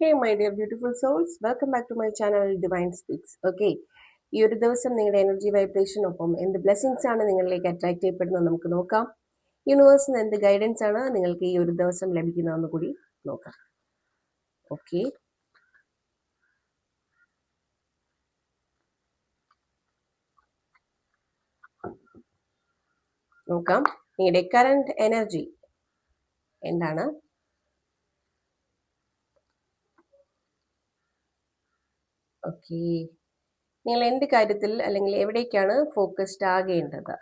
Hey my dear beautiful souls welcome back to my channel divine speaks okay ഈ ഒരു ദിവസം നിങ്ങളുടെ energy വൈബ്രേഷനൊപ്പം എന്ത് ബ്ലെസ്സിങ്സ് ആണ് നിങ്ങളിലേക്ക് അട്രാക്ട് ചെയ്യപ്പെടുന്നത് നമുക്ക് നോക്കാം. യൂണിവേഴ്സിന് എന്ത് ഗൈഡൻസ് ആണ് നിങ്ങൾക്ക് ഈ ഒരു ദിവസം ലഭിക്കുന്നതെന്ന് കൂടി നോക്കാം. ഓക്കെ നോക്കാം. നിങ്ങളുടെ കറണ്ട് എനർജി എന്താണ്? ഓക്കെ. നിങ്ങൾ എന്ത് കാര്യത്തിൽ അല്ലെങ്കിൽ എവിടേക്കാണ് ഫോക്കസ്ഡ് ആകേണ്ടത്?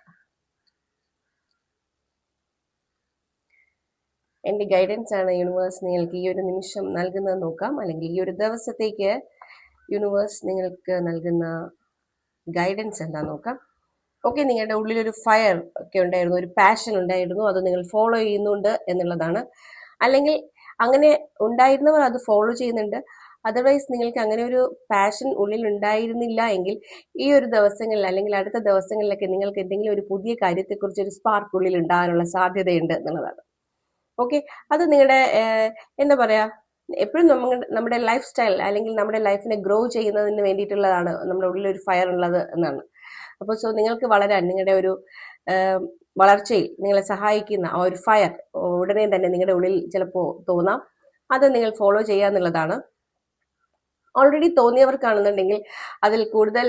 എന്റെ ഗൈഡൻസ് ആണ് യൂണിവേഴ്സ് നിങ്ങൾക്ക് ഈ ഒരു നിമിഷം നൽകുന്നത് നോക്കാം. അല്ലെങ്കിൽ ഈ ഒരു ദിവസത്തേക്ക് യൂണിവേഴ്സ് നിങ്ങൾക്ക് നൽകുന്ന ഗൈഡൻസ് എന്താ നോക്കാം. ഓക്കെ നിങ്ങളുടെ ഉള്ളിലൊരു ഫയർ ഒക്കെ ഉണ്ടായിരുന്നു ഒരു പാഷൻ ഉണ്ടായിരുന്നു അത് നിങ്ങൾ ഫോളോ ചെയ്യുന്നുണ്ട് എന്നുള്ളതാണ്. അല്ലെങ്കിൽ അങ്ങനെ ഉണ്ടായിരുന്നവർ അത് ഫോളോ ചെയ്യുന്നുണ്ട്. അതർവൈസ് നിങ്ങൾക്ക് അങ്ങനെ ഒരു പാഷൻ ഉള്ളിൽ ഉണ്ടായിരുന്നില്ല എങ്കിൽ ഈ ഒരു ദിവസങ്ങളിൽ അല്ലെങ്കിൽ അടുത്ത ദിവസങ്ങളിലൊക്കെ നിങ്ങൾക്ക് എന്തെങ്കിലും ഒരു പുതിയ കാര്യത്തെക്കുറിച്ച് ഒരു സ്പാർക്ക് ഉള്ളിൽ ഉണ്ടാകാനുള്ള സാധ്യതയുണ്ട് എന്നുള്ളതാണ്. ഓക്കെ അത് നിങ്ങളുടെ എന്താ പറയാ എപ്പോഴും നമ്മുടെ ലൈഫ് സ്റ്റൈൽ അല്ലെങ്കിൽ നമ്മുടെ ലൈഫിനെ ഗ്രോ ചെയ്യുന്നതിന് വേണ്ടിയിട്ടുള്ളതാണ് നമ്മുടെ ഉള്ളിൽ ഒരു ഫയർ ഉള്ളത് എന്നാണ്. അപ്പോൾ സോ നിങ്ങൾക്ക് വളരാൻ നിങ്ങളുടെ ഒരു വളർച്ചയിൽ നിങ്ങളെ സഹായിക്കുന്ന ആ ഒരു ഫയർ ഉടനെ തന്നെ നിങ്ങളുടെ ഉള്ളിൽ ചിലപ്പോൾ തോന്നാം. അത് നിങ്ങൾ ഫോളോ ചെയ്യുക എന്നുള്ളതാണ്. ഓൾറെഡി തോന്നിയവർക്കാണെന്നുണ്ടെങ്കിൽ അതിൽ കൂടുതൽ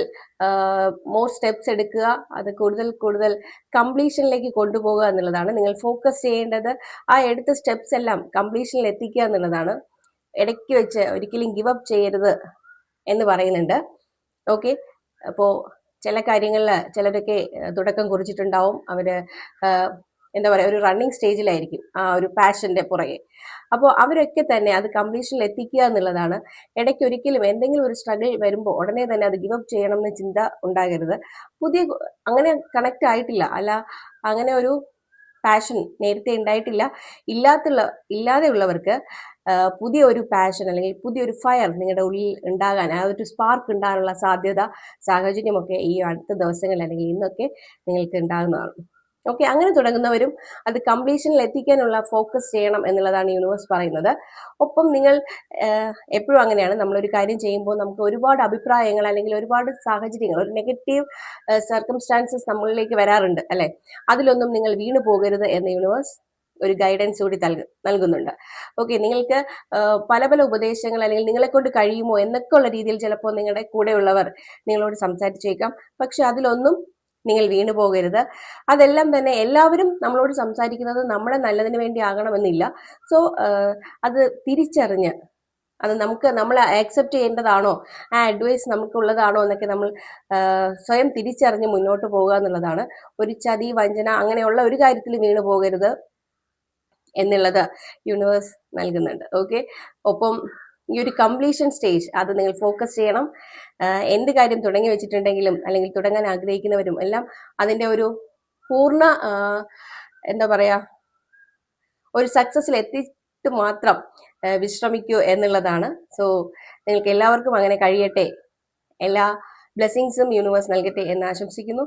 മോർ സ്റ്റെപ്സ് എടുക്കുക അത് കൂടുതൽ കൂടുതൽ കംപ്ലീഷനിലേക്ക് കൊണ്ടുപോകുക എന്നുള്ളതാണ്. നിങ്ങൾ ഫോക്കസ് ചെയ്യേണ്ടത് ആ എടുത്ത സ്റ്റെപ്സ് എല്ലാം കംപ്ലീഷനിൽ എത്തിക്കുക എന്നുള്ളതാണ്. ഇടയ്ക്ക് വെച്ച് ഒരിക്കലും ഗിവ് അപ്പ് ചെയ്യരുത് എന്ന് പറയുന്നുണ്ട്. ഓക്കെ അപ്പോൾ ചില കാര്യങ്ങളിൽ ചിലരൊക്കെ തുടക്കം കുറിച്ചിട്ടുണ്ടാവും. അവർ എന്താ പറയുക ഒരു റണ്ണിങ് സ്റ്റേജിലായിരിക്കും ആ ഒരു പാഷന്റെ പുറകെ. അപ്പോൾ അവരൊക്കെ തന്നെ അത് കംപ്ലീഷനിൽ എത്തിക്കുക എന്നുള്ളതാണ്. ഇടയ്ക്ക് ഒരിക്കലും എന്തെങ്കിലും ഒരു സ്ട്രഗിൾ വരുമ്പോൾ ഉടനെ തന്നെ അത് ഗിവ് അപ്പ് ചെയ്യണം എന്ന ചിന്ത ഉണ്ടാകരുത്. പുതിയ അങ്ങനെ കണക്റ്റ് ആയിട്ടില്ല. അല്ല അങ്ങനെ ഒരു പാഷൻ നേരത്തെ ഉണ്ടായിട്ടില്ല. ഇല്ലാത്തുള്ള ഇല്ലാതെ ഉള്ളവർക്ക് പുതിയ ഒരു പാഷൻ അല്ലെങ്കിൽ പുതിയൊരു ഫയർ നിങ്ങളുടെ ഉള്ളിൽ ഉണ്ടാകാൻ ആ ഒരു സ്പാർക്ക് ഉണ്ടാകാനുള്ള സാധ്യത സാഹചര്യമൊക്കെ ഈ അടുത്ത ദിവസങ്ങളിൽ അല്ലെങ്കിൽ ഇന്നൊക്കെ നിങ്ങൾക്ക് ഉണ്ടാകുന്നതാണ്. ഓക്കെ അങ്ങനെ തുടങ്ങുന്നവരും അത് കംപ്ലീഷനിൽ എത്തിക്കാനുള്ള ഫോക്കസ് ചെയ്യണം എന്നുള്ളതാണ് യൂണിവേഴ്സ് പറയുന്നത്. ഒപ്പം നിങ്ങൾ എപ്പോഴും അങ്ങനെയാണ്. നമ്മളൊരു കാര്യം ചെയ്യുമ്പോൾ നമുക്ക് ഒരുപാട് അഭിപ്രായങ്ങൾ അല്ലെങ്കിൽ ഒരുപാട് സാഹചര്യങ്ങൾ ഒരു നെഗറ്റീവ് സർക്കംസ്റ്റാൻസസ് നമ്മളിലേക്ക് വരാറുണ്ട് അല്ലെ? അതിലൊന്നും നിങ്ങൾ വീണു പോകരുത് എന്ന് യൂണിവേഴ്സ് ഒരു ഗൈഡൻസ് കൂടി നൽകുന്നുണ്ട്. ഓക്കെ നിങ്ങൾക്ക് പല പല ഉപദേശങ്ങൾ അല്ലെങ്കിൽ നിങ്ങളെ കൊണ്ട് കഴിയുമോ എന്നൊക്കെ ഉള്ള രീതിയിൽ ചിലപ്പോൾ നിങ്ങളുടെ കൂടെയുള്ളവർ നിങ്ങളോട് സംസാരിച്ചേക്കാം. പക്ഷെ അതിലൊന്നും നിങ്ങൾ വീണു പോകരുത്. അതെല്ലാം തന്നെ എല്ലാവരും നമ്മളോട് സംസാരിക്കുന്നത് നമ്മുടെ നല്ലതിന് വേണ്ടി ആകണമെന്നില്ല. സോ അത് തിരിച്ചറിഞ്ഞ് അത് നമുക്ക് നമ്മൾ ആക്സെപ്റ്റ് ചെയ്യേണ്ടതാണോ? ആ അഡ്വൈസ് നമുക്കുള്ളതാണോ എന്നൊക്കെ നമ്മൾ സ്വയം തിരിച്ചറിഞ്ഞ് മുന്നോട്ട് പോകുക എന്നുള്ളതാണ്. ഒരു ചതി വഞ്ചന അങ്ങനെയുള്ള ഒരു കാര്യത്തിൽ വീണു പോകരുത് എന്നുള്ളത് യൂണിവേഴ്സ് നൽകുന്നുണ്ട്. ഓക്കെ ഒപ്പം ഈ ഒരു കംപ്ലീഷൻ സ്റ്റേജ് അത് നിങ്ങൾ ഫോക്കസ് ചെയ്യണം. എന്ത് കാര്യം തുടങ്ങി വെച്ചിട്ടുണ്ടെങ്കിലും അല്ലെങ്കിൽ തുടങ്ങാൻ ആഗ്രഹിക്കുന്നവരും എല്ലാം അതിന്റെ ഒരു പൂർണ എന്താ പറയുക ഒരു സക്സസ്സിൽ എത്തിയിട്ട് മാത്രം വിശ്രമിക്കൂ എന്നുള്ളതാണ്. സോ നിങ്ങൾക്ക് എല്ലാവർക്കും അങ്ങനെ കഴിയട്ടെ. എല്ലാ ബ്ലെസ്സിങ്സും യൂണിവേഴ്സ് നൽകട്ടെ എന്ന് ആശംസിക്കുന്നു.